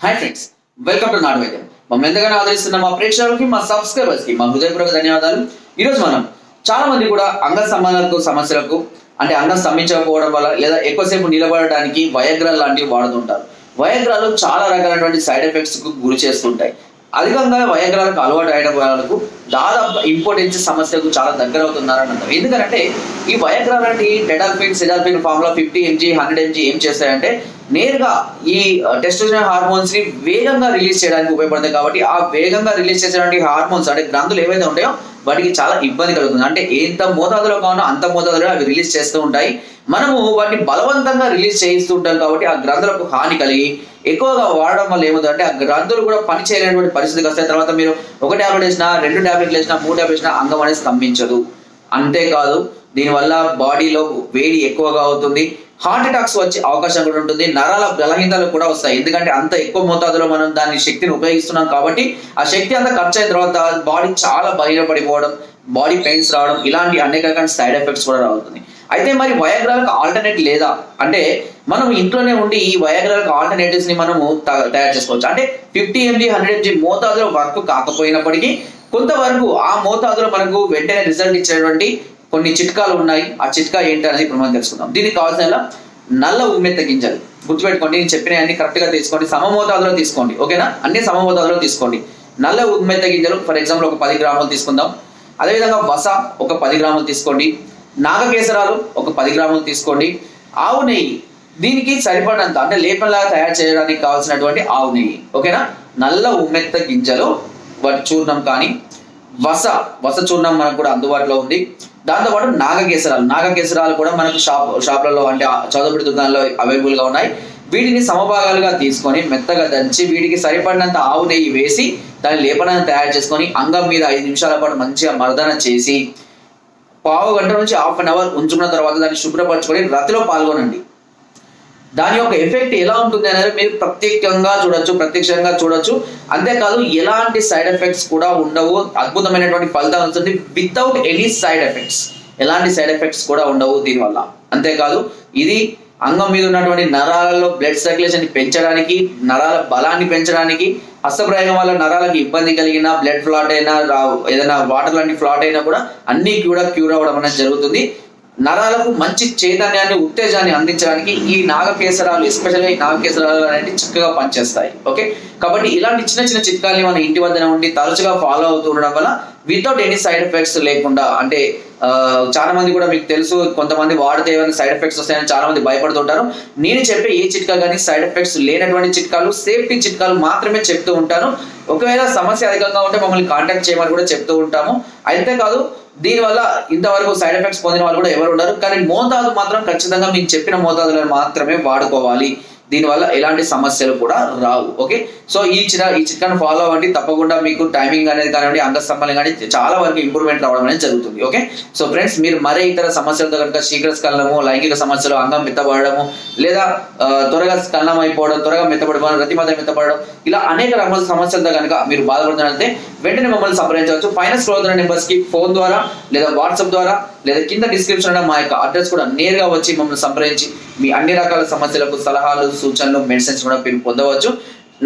Hi friends welcome to నాటు వైద్యం మమ్మల్ని ఎంతగానో ఆదరిస్తున్న మా ప్రేక్షకులకి మా సబ్స్క్రైబర్స్కి మా హృదయపూర్వక ధన్యవాదాలు. ఈరోజు మనం చాలా మంది కూడా అంగ సంబంధాలకు సమస్యలకు అంటే అంగం స్తంభించకపోవడం వల్ల లేదా ఎక్కువసేపు నిలబడడానికి వయగ్రాలు లాంటివి వాడుతుంటారు. వయగ్రాలు చాలా రకాలైనటువంటి సైడ్ ఎఫెక్ట్స్కు గురి చేస్తుంటాయి. అధికంగా వయగ్రాలకు అలవాటు అయిన వాళ్ళకు దాదాపు ఇంపార్టెన్స్ సమస్యకు చాలా దగ్గర అవుతున్నారని అంటారు. ఎందుకంటే ఈ వయగ్రాలు అంటే టెడాల్ఫిన్ సిడాల్ఫిన్లో ఫిఫ్టీ ఎంజీ హండ్రెడ్ ఎంజీ ఏం చేస్తాయంటే నేరుగా ఈ టెస్టోజన్ హార్మోన్స్ని వేగంగా రిలీజ్ చేయడానికి ఉపయోగపడతాయి కాబట్టి ఆ వేగంగా రిలీజ్ చేసేటువంటి హార్మోన్స్ అంటే గ్రంథులు ఏవైతే ఉంటాయో వాటికి చాలా ఇబ్బంది కలుగుతుంది. అంటే ఎంత మోతాదులో కావాలో అంత మోతాదులో అవి రిలీజ్ చేస్తూ ఉంటాయి. మనము వాటిని బలవంతంగా రిలీజ్ చేయిస్తూ ఉంటాం కాబట్టి ఆ గ్రంథులకు హాని కలిగి ఎక్కువగా వాడడం వల్ల ఏమవుతుందంటే ఆ గ్రంథులు కూడా పని చేయలేనటువంటి పరిస్థితికి వస్తాయి. తర్వాత మీరు ఒక టాబ్లెట్ వేసినా రెండు టాబ్లెట్లు వేసినా మూడు ట్యాబ్లెట్ వేసినా అంగం అనేది స్తంభించదు. అంతేకాదు దీనివల్ల బాడీలో వేడి ఎక్కువగా అవుతుంది. హార్ట్ అటాక్స్ వచ్చే అవకాశం కూడా ఉంటుంది నరాల బలహీనతలు కూడా వస్తాయి. ఎందుకంటే అంత ఎక్కువ మోతాదులో మనం దాని శక్తిని ఉపయోగిస్తున్నాం కాబట్టి ఆ శక్తి అంతా ఖర్చు అయిన తర్వాత బాడీ చాలా బలహీనపడిపోవడం బాడీ పెయిన్స్ రావడం ఇలాంటి అనేక రకాల సైడ్ ఎఫెక్ట్స్ కూడా రావుతుంది అయితే మరి వయాగ్రాలకు ఆల్టర్నేట్ లేదా? అంటే మనం ఇంట్లోనే ఉండి ఈ వయాగ్రాలకు ఆల్టర్నేటివ్స్ని మనము త- తయారు చేసుకోవచ్చు. అంటే ఫిఫ్టీ ఎంజీ హండ్రెడ్ ఎంజీ మోతాదులో వర్క్ కాకపోయినప్పటికీ కొంతవరకు ఆ మోతాదులో మనకు వెంటనే రిజల్ట్ ఇచ్చేటువంటి కొన్ని చిట్కాలు ఉన్నాయి. ఆ చిట్కా ఏంటి అనేది ఇప్పుడు మనం తెలుసుకుందాం. దీనికి కావాల్సిన నల్ల ఉమ్మెత్త గింజలు. గుర్తుపెట్టుకోండి నేను చెప్పిన అన్ని కరెక్ట్గా తీసుకోండి. సమమోతాదులో తీసుకోండి ఓకేనా? అన్ని సమమోతాదులో తీసుకోండి. నల్ల ఉమ్మెత్త గింజలు ఫర్ ఎగ్జాంపుల్ ఒక పది గ్రాములు తీసుకుందాం. అదేవిధంగా వస ఒక పది గ్రాములు తీసుకోండి. నాగకేసరాలు ఒక పది గ్రాములు తీసుకోండి. ఆవు నెయ్యి. దీనికి సరిపడినంత అంటే లేపనలాగా తయారు చేయడానికి కావాల్సినటువంటి ఆవు నెయ్యి ఓకేనా? నల్ల ఉమ్మెత్త గింజలు వాటి చూర్ణం కానీ వస వస చూర్ణం మనకు కూడా అందుబాటులో ఉంది. దాంతోపాటు నాగకేసరాలు. నాగకేసరాలు కూడా మనకు షాప్ షాప్లలో అంటే చదువుబడి దుకాణాల్లో అవైలబుల్గా ఉన్నాయి. వీటిని సమభాగాలుగా తీసుకొని మెత్తగా దంచి వీటికి సరిపడినంత ఆవు నెయ్యి వేసి దాని లేపనాన్ని తయారు చేసుకొని అంగం మీద ఐదు నిమిషాల పాటు మంచిగా మర్దన చేసి పావు గంట నుంచి హాఫ్ అన్ అవర్ ఉంచుకున్న తర్వాత దాన్ని శుభ్రపరచుకొని రతిలో పాల్గొనండి. దాని యొక్క ఎఫెక్ట్ ఎలా ఉంటుంది అనేది మీరు ప్రత్యేకంగా చూడొచ్చు ప్రత్యక్షంగా చూడొచ్చు. అంతేకాదు ఎలాంటి సైడ్ ఎఫెక్ట్స్ కూడా ఉండవు. అద్భుతమైనటువంటి ఫలితాలు ఉంటుంది వితౌట్ ఎనీ సైడ్ ఎఫెక్ట్స్ ఎలాంటి సైడ్ ఎఫెక్ట్స్ కూడా ఉండవు దీనివల్ల అంతేకాదు ఇది అంగం మీద ఉన్నటువంటి నరాలలో బ్లడ్ సర్క్యులేషన్ పెంచడానికి నరాల బలాన్ని పెంచడానికి హస్తప్రయోగం వల్ల నరాలకు ఇబ్బంది కలిగిన బ్లడ్ ఫ్లాట్ అయినా ఏదైనా వాటర్ లాంటి ఫ్లాట్ అయినా కూడా అన్ని కూడా క్యూర్ అవ్వడం అనేది జరుగుతుంది. నరాలకు మంచి చైతన్యాన్ని ఉత్తేజాన్ని అందించడానికి ఈ నాగకేసరాలు ఎస్పెషల్గా ఈ నాగకేసరాలు అనేవి చక్కగా పనిచేస్తాయి. ఓకే? కాబట్టి ఇలాంటి చిన్న చిన్న చిట్కాలని మన ఇంటి వద్దన ఉండి తరచుగా ఫాలో అవుతూ ఉండడం వల్ల వితౌట్ ఎనీ సైడ్ ఎఫెక్ట్స్ లేకుండా అంటే చాలా మంది కూడా మీకు తెలుసు కొంతమంది వాడితే ఏమైనా సైడ్ ఎఫెక్ట్స్ వస్తాయని చాలా మంది భయపడుతుంటారు నేను చెప్పే ఏ చిట్కా కానీ సైడ్ ఎఫెక్ట్స్ లేనటువంటి చిట్కాలు సేఫ్టీ చిట్కాలు మాత్రమే చెప్తూ ఉంటాను. ఒకవేళ సమస్య అధికంగా ఉంటే మమ్మల్ని కాంటాక్ట్ చేయమని కూడా చెప్తూ ఉంటాము. అయితే కాదు దీనివల్ల ఇంతవరకు సైడ్ ఎఫెక్ట్స్ పొందిన వాళ్ళు కూడా ఎవరు ఉండరు. కానీ మోతాదు మాత్రం ఖచ్చితంగా మీకు చెప్పిన మోతాదులను మాత్రమే వాడుకోవాలి. దీనివల్ల ఎలాంటి సమస్యలు కూడా రావు ఓకే? సో ఈ చిన్న ఈ చిట్కాను ఫాలో అవ్వండి. తప్పకుండా మీకు టైమింగ్ అనేది కానివ్వండి అంగస్తంభాలు కానీ చాలా వరకు ఇంప్రూవ్మెంట్ రావడం అనేది జరుగుతుంది ఓకే? సో ఫ్రెండ్స్ మీరు మరే ఇతర సమస్యలతో కనుక శీఘ్రస్కలనము లైంగిక సమస్యలు అంగం మెత్తబడము లేదా త్వరగా స్కలనం అయిపోవడం త్వరగా మెత్తబడడం రతిమత మెత్తపడడం మెత్తబడడం ఇలా అనేక రకాల సమస్యలతో కనుక మీరు బాధపడుతున్నారంటే వెంటనే మమ్మల్ని సంప్రదించవచ్చు ఫైనాన్స్ స్క్రోల్ నెంబర్స్కి ఫోన్ ద్వారా లేదా వాట్సాప్ ద్వారా లేదా కింద డిస్క్రిప్షన్ మా యొక్క అడ్రస్ కూడా నేరుగా వచ్చి మమ్మల్ని సంప్రదించి మీ అన్ని రకాల సమస్యలకు సలహాలు సూచనలు మెడిసిన్స్ కూడా మీరు పొందవచ్చు.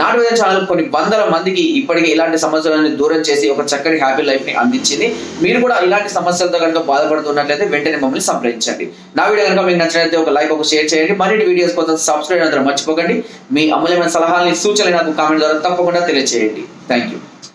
నాటు వేద ఛానల్ కొన్ని వందల మందికి ఇప్పటికే ఇలాంటి సమస్యలను దూరం చేసి ఒక చక్కటి హ్యాపీ లైఫ్ని అందించింది. మీరు కూడా ఇలాంటి సమస్యలతో కనుక బాధపడుతున్నట్లయితే వెంటనే మమ్మల్ని సంప్రదించండి. నా వీడియో కనుక మీకు నచ్చినట్లయితే ఒక లైక్ ఒక షేర్ చేయండి. మరిన్ని వీడియోస్ కోసం సబ్స్క్రైబ్ అందరూ మర్చిపోకండి. మీ అమూల్యమైన సలహాలని సూచనలు నాకు కామెంట్ ద్వారా తప్పకుండా తెలియజేయండి థ్యాంక్ యూ